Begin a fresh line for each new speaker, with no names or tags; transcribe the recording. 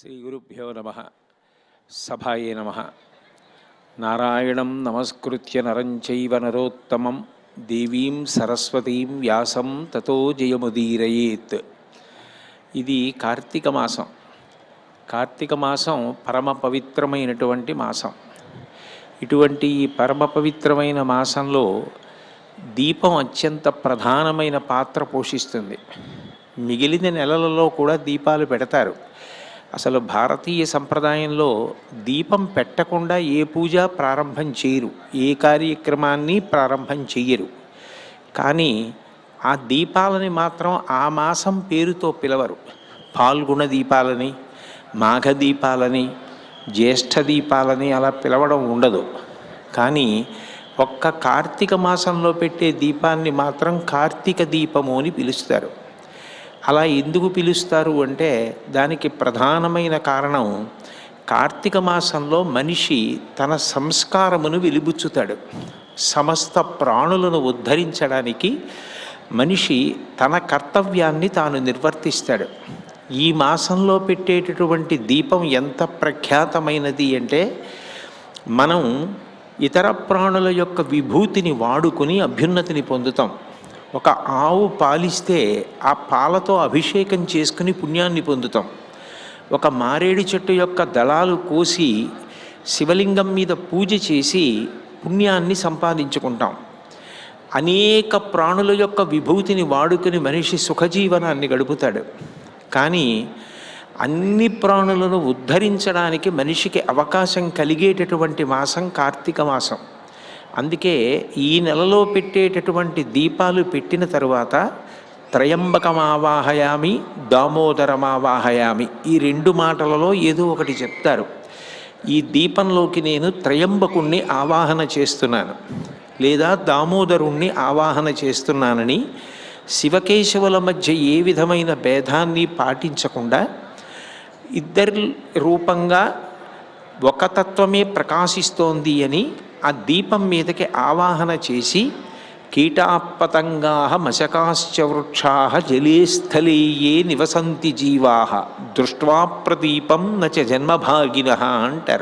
శ్రీ గురుభ్యో నమ. సభాయే నమ. నారాయణం నమస్కృత్య నరం చైవ నరోత్తమం. దేవీం సరస్వతీం వ్యాసం తతో జయముదీరయేత్. ఇది కార్తీక మాసం. కార్తీక మాసం పరమ పవిత్రమైనటువంటి మాసం. ఇటువంటి ఈ పరమ పవిత్రమైన మాసంలో దీపం అత్యంత ప్రధానమైన పాత్ర పోషిస్తుంది. మిగిలిన నెలలలో కూడా దీపాలు పెడతారు. అసలు భారతీయ సంప్రదాయంలో దీపం పెట్టకుండా ఏ పూజ ప్రారంభం చేయరు ఏ కార్యక్రమాన్ని ప్రారంభం చెయ్యరు. కానీ ఆ దీపాలని మాత్రం ఆ మాసం పేరుతో పిలవరు. పాల్గొన దీపాలని మాఘ దీపాలని జ్యేష్ఠ దీపాలని అలా పిలవడం ఉండదు. కానీ ఒక్క కార్తీక మాసంలో పెట్టే దీపాన్ని మాత్రం కార్తీక దీపము అని పిలుస్తారు. అలా ఎందుకు పిలుస్తారు అంటే దానికి ప్రధానమైన కారణం కార్తీక మాసంలో మనిషి తన సంస్కారమును వెలిబుచ్చుతాడు. సమస్త ప్రాణులను ఉద్ధరించడానికి మనిషి తన కర్తవ్యాన్ని తాను నిర్వర్తిస్తాడు. ఈ మాసంలో పెట్టేటటువంటి దీపం ఎంత ప్రఖ్యాతమైనది అంటే మనం ఇతర ప్రాణుల యొక్క విభూతిని వాడుకొని అభ్యున్నతిని పొందుతాం. ఒక ఆవు పాలిస్తే ఆ పాలతో అభిషేకం చేసుకుని పుణ్యాన్ని పొందుతాం. ఒక మారేడు చెట్టు యొక్క దళాలు కోసి శివలింగం మీద పూజ చేసి పుణ్యాన్ని సంపాదించుకుంటాం. అనేక ప్రాణుల యొక్క విభూతిని వాడుకుని మనిషి సుఖజీవనాన్ని గడుపుతాడు. కానీ అన్ని ప్రాణులను ఉద్ధరించడానికి మనిషికి అవకాశం కలిగేటటువంటి మాసం కార్తీక మాసం. అందుకే ఈ నెలలో పెట్టేటటువంటి దీపాలు పెట్టిన తరువాత త్రయంబకమావాహయామి దామోదరమావాహయామి ఈ రెండు మాటలలో ఏదో ఒకటి చెప్తారు. ఈ దీపంలోకి నేను త్రయంబకుణ్ణి ఆవాహన చేస్తున్నాను లేదా దామోదరుణ్ణి ఆవాహన చేస్తున్నానని శివకేశవుల మధ్య ఏ విధమైన భేదాన్ని పాటించకుండా ఇద్దరి రూపంగా ఒక తత్వమే ప్రకాశిస్తోంది అని ఆ దీపం మీదకి ఆవాహన చేసి కీటాపతంగా మశకాశ్చ వృక్షా జలే స్థలే ఏ నివసంతి జీవా దృష్ట్వా ప్రదీపం నచ జన్మభాగిన అంటారు